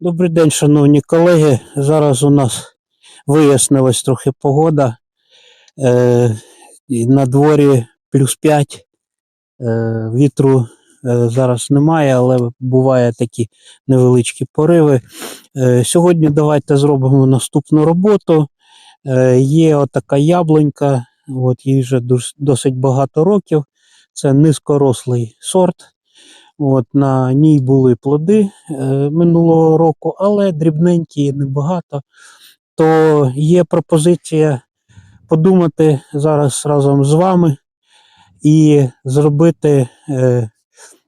Добрий день, шановні колеги. Зараз у нас вияснилась трохи погода. Е, на дворі плюс 5. Е, вітру е, зараз немає, але буває такі невеличкі пориви. Е, сьогодні давайте зробимо наступну роботу. Е, є отака яблунька, от їй вже досить багато років. Це низькорослий сорт. От, на ній були плоди е, минулого року, але дрібненькі небагато. То є пропозиція подумати зараз разом з вами і зробити е,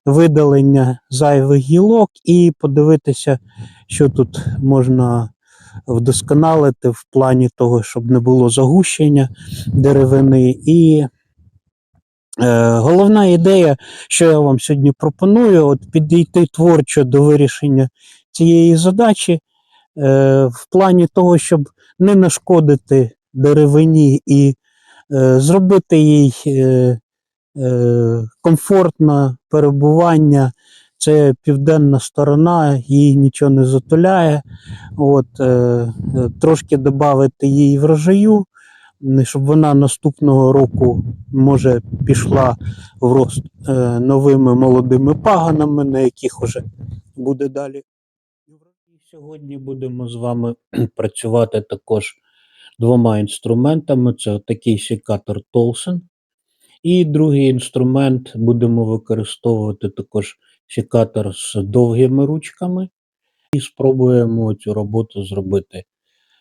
видалення зайвих гілок і подивитися, що тут можна вдосконалити в плані того, щоб не було загущення деревини. І головна ідея, що я вам сьогодні пропоную, от підійти творчо до вирішення цієї задачі, е, в плані того, щоб не нашкодити деревині і е, зробити їй е, е, комфортне перебування. Це південна сторона, їй нічого не затуляє. От, е, е, трошки додати їй врожаю, щоб вона наступного року може пішла в рост е, новими молодими паганами, на яких уже буде далі. Сьогодні будемо з вами працювати також двома інструментами. Це такий секатор Толсен. І другий інструмент будемо використовувати також секатор з довгими ручками. І спробуємо цю роботу зробити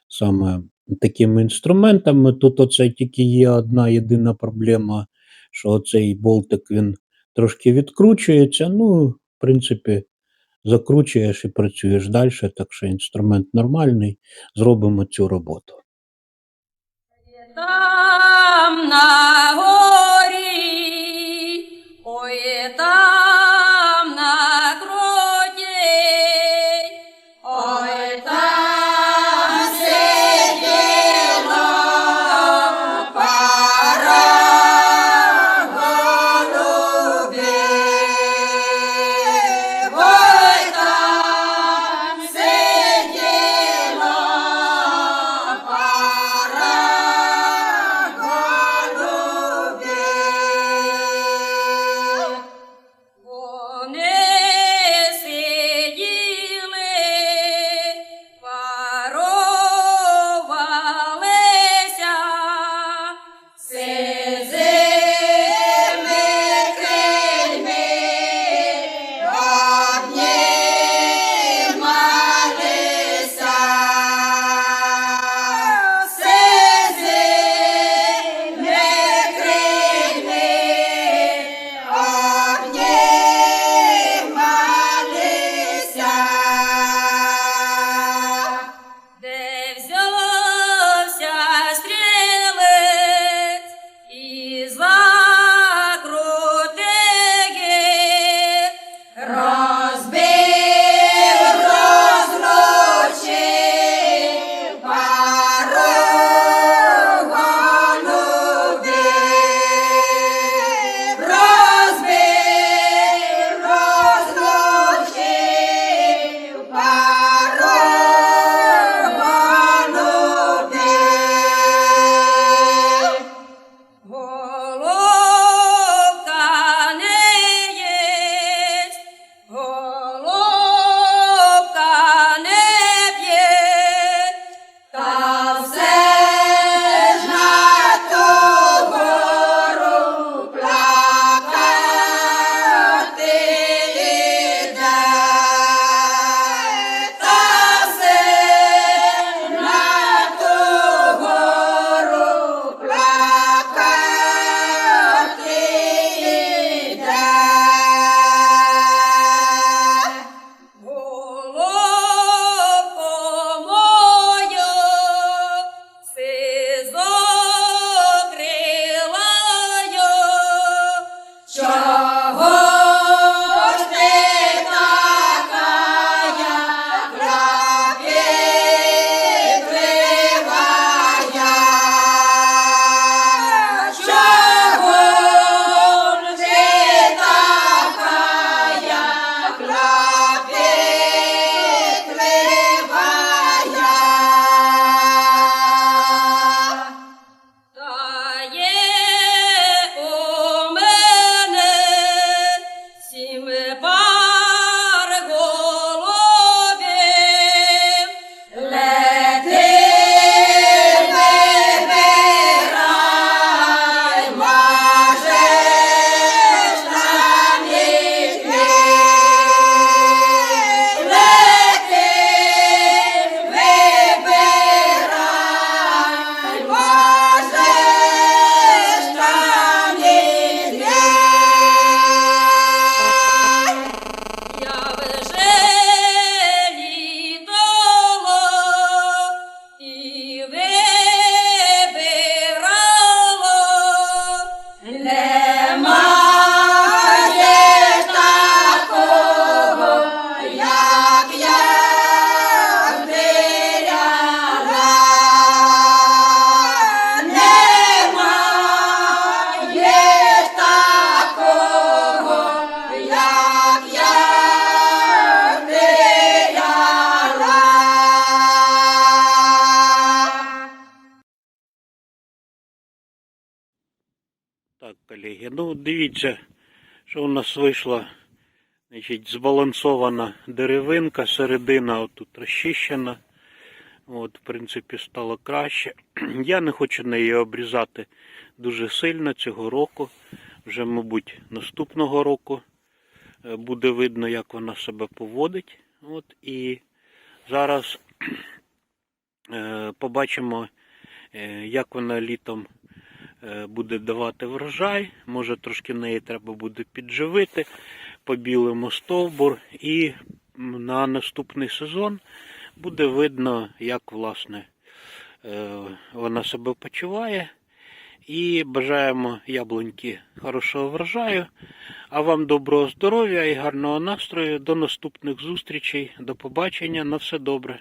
саме такими інструментами. Тут оце тільки є одна єдина проблема, що цей болтик він трошки відкручується. Ну, в принципі, закручуєш і працюєш далі, так що інструмент нормальний. Зробимо цю роботу. Там колеги. Ну, дивіться, що у нас вийшла значить, збалансована деревинка, середина отут розчищена. От, в принципі, стало краще. Я не хочу неї обрізати дуже сильно цього року. Вже, мабуть, наступного року е, буде видно, як вона себе поводить. От, і зараз е, побачимо, е, як вона літом буде давати врожай. Може трошки неї треба буде підживити, побілимо стовбур і на наступний сезон буде видно, як власне е, вона себе почуває. І бажаємо яблуньки хорошого врожаю. А вам доброго здоров'я і гарного настрою. До наступних зустрічей. До побачення. На все добре.